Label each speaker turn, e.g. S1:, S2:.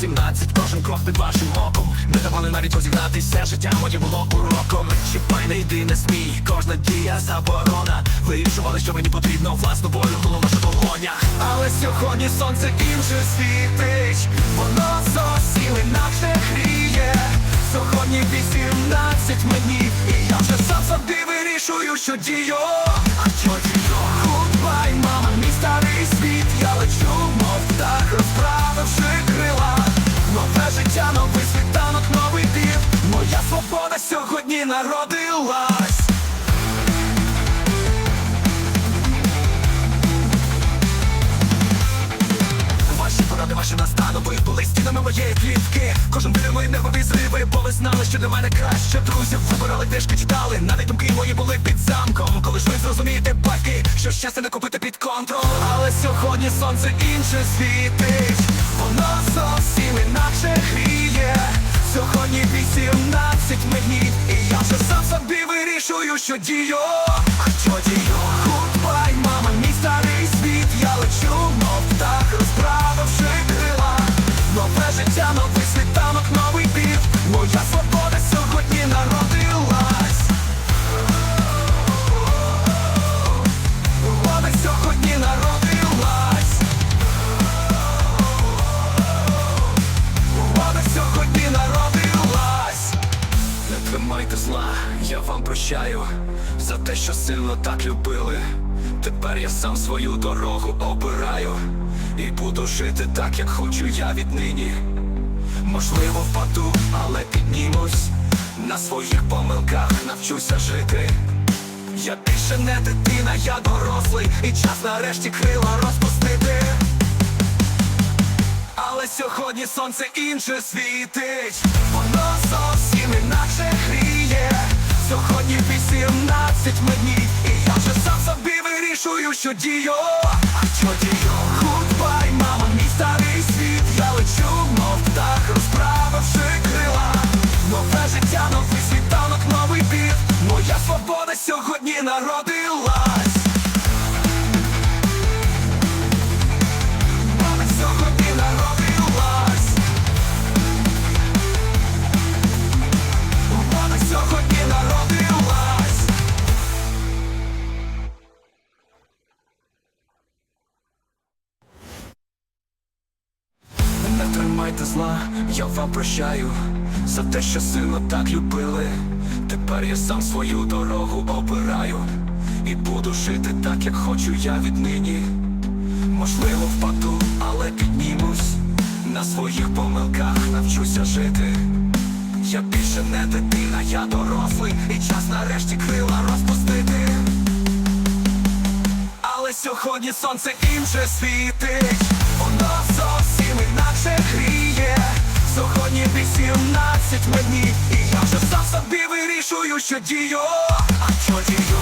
S1: 16 17, кожен крок під вашим оком. Не давали навіть розігнатися, життя моє було уроком. Чіпай, не йди, не смій, кожна дія заборона. Вирішували, що мені потрібно власну волю. В наших долонях Але сьогодні сонце інше світить, воно зовсім інакше гріє. Сьогодні 18 мені, і я вже сам собі вирішую, що дію. А що сьогодні народилась. Ваші поради, ваші настанови були стінами моєї клітки Кожен біля мої нервові зриви, бо ви знали, що для мене краще друзів. Вибирали книжки, читали, навіть думки мої були під замком. Коли ж ви зрозумієте, батьки, що щастя не купити під контроль. Але сьогодні сонце інше світить Воно зовсім інакше гріє Сьогодні 18 мені І я вже сам собі вирішую, що дію що дію? Прощаю За те, що сильно так любили. Тепер я сам свою дорогу обираю І буду жити так, як хочу я віднині. Можливо, впаду, але піднімусь. На своїх помилках навчуся жити. Я більше не дитина, я дорослий. І час нарешті крила розпустити. Але сьогодні сонце інше світить, воно 18 мені, і я вже сам собі вирішую, що дію. А що дію? Гудбай, мама, мій старий світ. Я лечу, мов птах, розправивши крила. Нове життя, новий світанок, новий біт. Моя свобода сьогодні народилась. Тримайте зла, я вам прощаю За те, що сильно так любили. Тепер я сам свою дорогу обираю І буду жити так, як хочу я віднині. Можливо, впаду, але піднімусь. На своїх помилках навчуся жити. Я більше не дитина, я дорослий І час нарешті крила розпустити. Але сьогодні сонце інше світить, воно зовсім. Сьогодні 18 мені, і я вже за собі вирішую, що дію. А що дію?